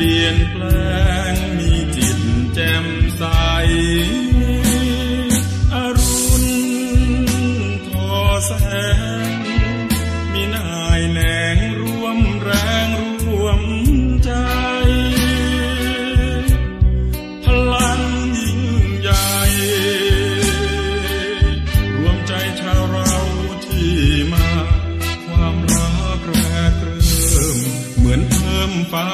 ลี่ยนแปลงมีจิตแจ่มใสอรุณทอแสง มีนายแหนงร่วมแรงร่วมใจ พลังยิ่งใหญ่ รวมใจชาวเราที่มา ความรักแรกเริ่ม เหมือนเพิ่มฟ้า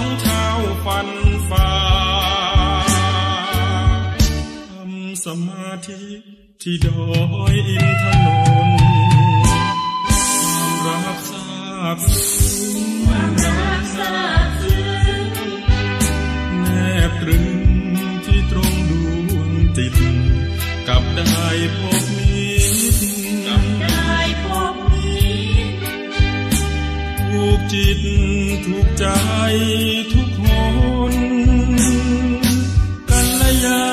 สองเท้าฟันฟ้าทำสมาธิที่ดอยอินทนนท์ความรักทราบซึ้งแนบตรึงที่ตรงดวงจิตกับได้พบมิตรถูกจิตถูกใจ ทุกคนกัลยา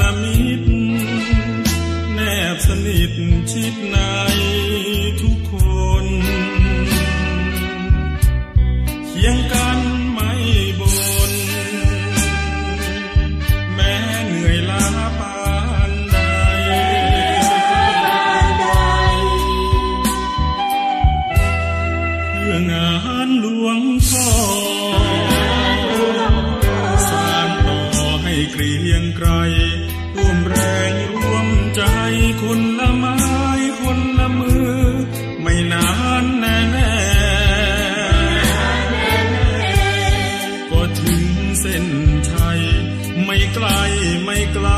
ณมิตร แนบสนิทชิดในทุกคนเคียงกัน เส้นชัยไม่ไกลไม่ไกล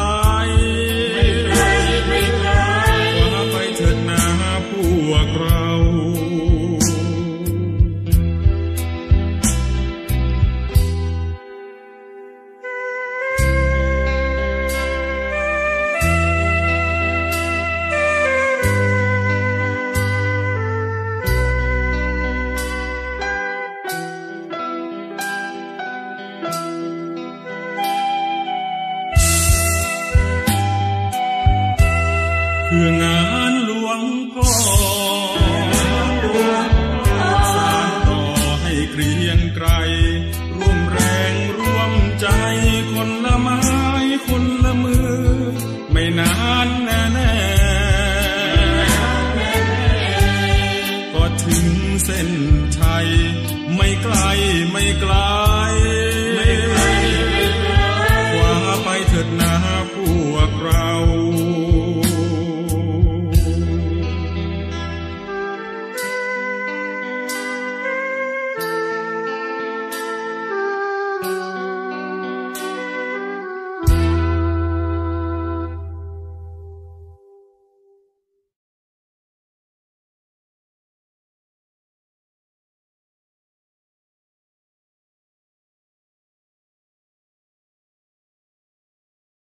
พื่องานหลวงพ่อสานต่อให้เกรียงไกรร่วมแรงร่วมใจคนละไม้คนละมือ ไม่นานแน่แน่ก็ถึงเส้นชัย ไม่ไกลไม่ไกลคว้าไปเถิดนาพวกรา